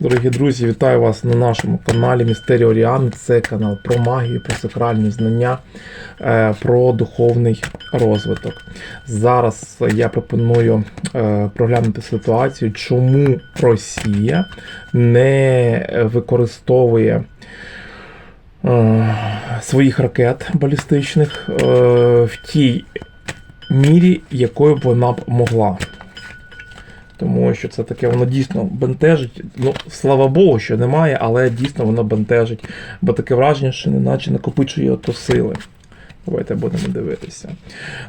Дорогі друзі, вітаю вас на нашому каналі Містеріо Оріан. Це канал про магію, про сакральні знання, е, про духовний розвиток. Зараз я пропоную е, проглянути ситуацію, чому Росія не використовує е, своїх ракет балістичних в тій мірі, якою б вона б могла. Тому що це таке, воно дійсно бентежить. Ну, слава Богу, що немає, але дійсно воно бентежить. Бо таке враження, що неначе накопичує ото сили. Давайте будемо дивитися.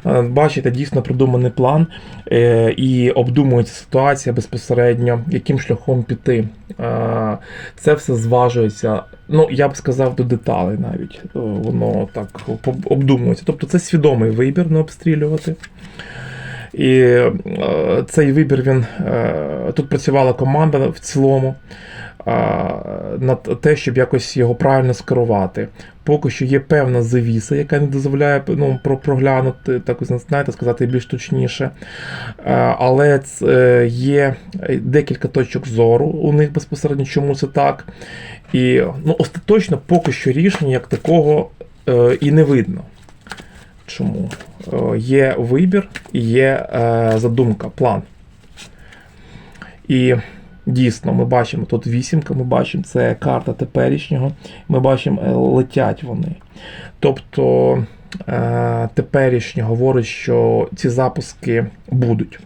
Е, Бачите, дійсно продуманий план е, і обдумується ситуація безпосередньо, яким шляхом піти. Е, Це все зважується. Ну, я б сказав, до деталей навіть. Воно так обдумується. Тобто це свідомий вибір не обстрілювати. І е, цей вибір він е, тут працювала команда в цілому е, над те, щоб якось його правильно скерувати. Поки що є певна завіса, яка не дозволяє ну, про проглянути, так знаєте, сказати більш точніше. Але ц- е, є декілька точок зору у них безпосередньо, чому це так. І ну, остаточно поки що рішення як такого і не видно. Чому? Е, Є вибір є е, задумка, план. І дійсно, ми бачимо тут вісімка, ми бачимо, це карта теперішнього. Ми бачимо, е, летять вони. Тобто теперішнє говорить, що ці запуски будуть.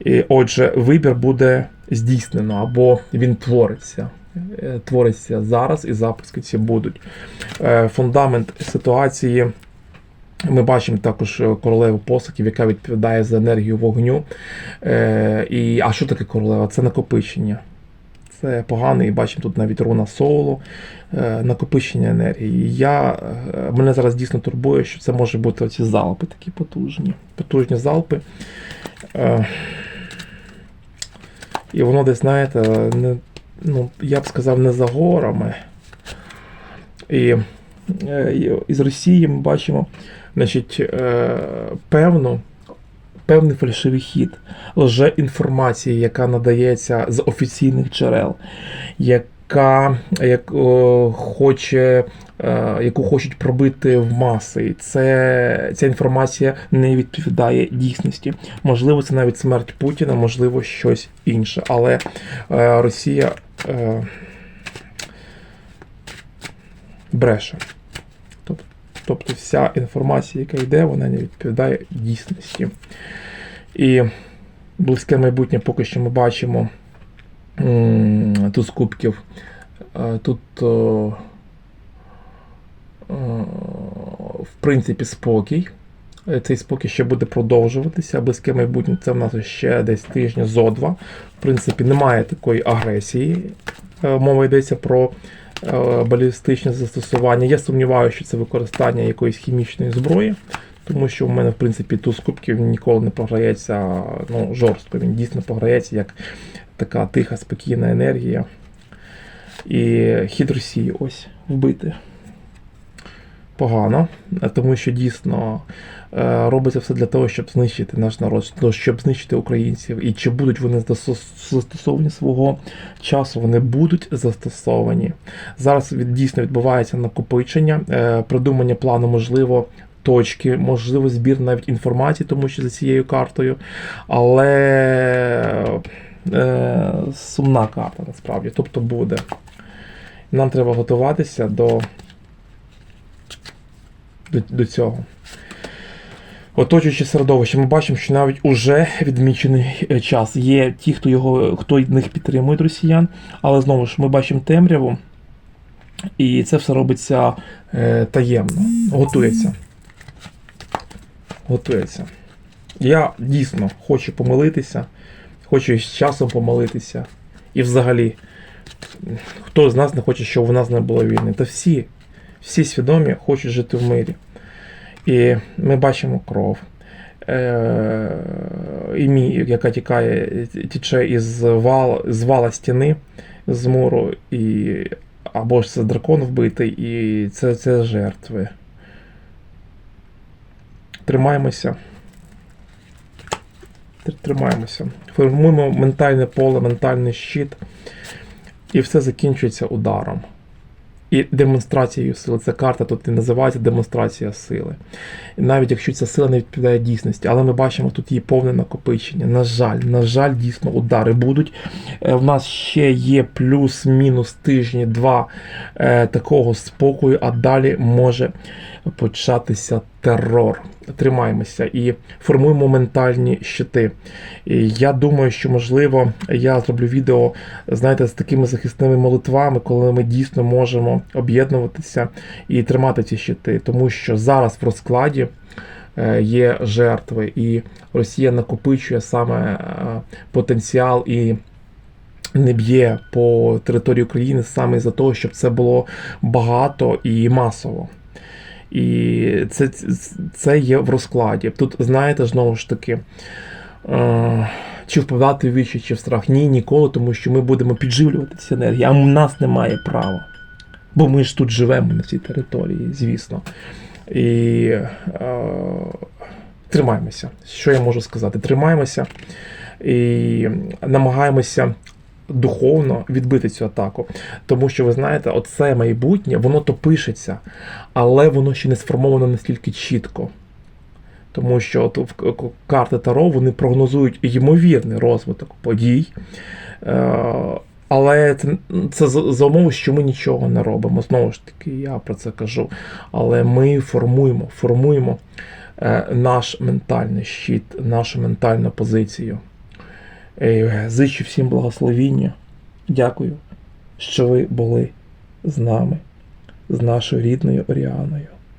І, отже, вибір буде здійснено або він твориться. Твориться зараз і запуски ці будуть. Фундамент ситуації ми бачимо також е, королеву посохів, яка відповідає за енергію вогню. Е, і, а що таке королева? Це накопичення. Це погано, і бачимо тут навіть руна соло, е, накопичення енергії. Я, е, мене зараз дійсно турбує, що це може бути оці залпи такі потужні. Потужні залпи. Е, і воно десь, знаєте, не, ну, я б сказав, не за горами. І із Росії ми бачимо значить, е, певну, певний фальшивий хід, лже інформації, яка надається з офіційних джерел, яка як, о, хоче, е, яку хочуть пробити в маси. І Це, ця інформація не відповідає дійсності. Можливо, це навіть смерть Путіна, можливо, щось інше. Але е, Росія е, бреше. Тобто, вся інформація, яка йде, вона не відповідає дійсності. І близьке майбутнє поки що ми бачимо тут з е, Тут, е, в принципі, спокій. Е, Цей спокій ще буде продовжуватися. Близьке майбутнє це в нас ще десь тижня зо два. В принципі, немає такої агресії. Е, Мова йдеться про е, балістичне застосування. Я сумніваюся, що це використання якоїсь хімічної зброї, тому що в мене, в принципі, туз кубків ніколи не програється ну, жорстко. Він дійсно програється як така тиха, спокійна енергія. І хід Росії ось вбити. Погано, е, тому що дійсно е, робиться все для того, щоб знищити наш народ, щоб знищити українців. І чи будуть вони застосовані свого часу, вони будуть застосовані. Зараз дійсно відбувається накопичення, е, продумання плану, можливо, точки, можливо, збір навіть інформації, тому що за цією картою. Але е, сумна карта насправді, тобто буде. Нам треба готуватися до, до, до цього. Оточуючи середовище, ми бачимо, що навіть уже відмічений е, час. Є ті, хто його, хто них підтримує росіян, але знову ж ми бачимо темряву, і це все робиться е, таємно. Готується. Готується. Я дійсно хочу помилитися, хочу з часом помилитися. І взагалі, хто з нас не хоче, щоб у нас не було війни? Та всі, всі свідомі хочуть жити в мирі. І ми бачимо кров, е, і мі, яка тікає, тіче із вал, з вала стіни, з муру, і, або ж це дракон вбитий, і це, це жертви. Тримаємося. Тримаємося. Формуємо ментальне поле, ментальний щит, і все закінчується ударом. І демонстрацією сили. Ця карта тут і називається демонстрація сили. І навіть якщо ця сила не відповідає дійсності, але ми бачимо тут її повне накопичення. На жаль, на жаль, дійсно удари будуть. Е, В нас ще є плюс-мінус тижні два е, такого спокою, а далі може початися терор. Тримаємося і формуємо ментальні щити. І я думаю, що можливо я зроблю відео, знаєте, з такими захисними молитвами, коли ми дійсно можемо об'єднуватися і тримати ці щити, тому що зараз в розкладі е, є жертви, і Росія накопичує саме е, потенціал і. Не б'є по території України саме за того, щоб це було багато і масово. І це, це є в розкладі. Тут, знаєте, знову ж таки, е, чи впадати в вічі, чи в страх? Ні, ніколи, тому що ми будемо підживлювати ці енергії, а у нас немає права. Бо ми ж тут живемо на цій території, звісно. І е, тримаємося. Що я можу сказати? Тримаємося і намагаємося духовно відбити цю атаку. Тому що ви знаєте, оце майбутнє, воно то пишеться, але воно ще не сформовано настільки чітко. Тому що от карти Таро вони прогнозують ймовірний розвиток подій. Е, Але це, це за за умови, що ми нічого не робимо. Знову ж таки, я про це кажу. Але ми формуємо, формуємо е, наш ментальний щит, нашу ментальну позицію. Е, Зичу всім благословіння. Дякую, що ви були з нами, з нашою рідною Оріаною.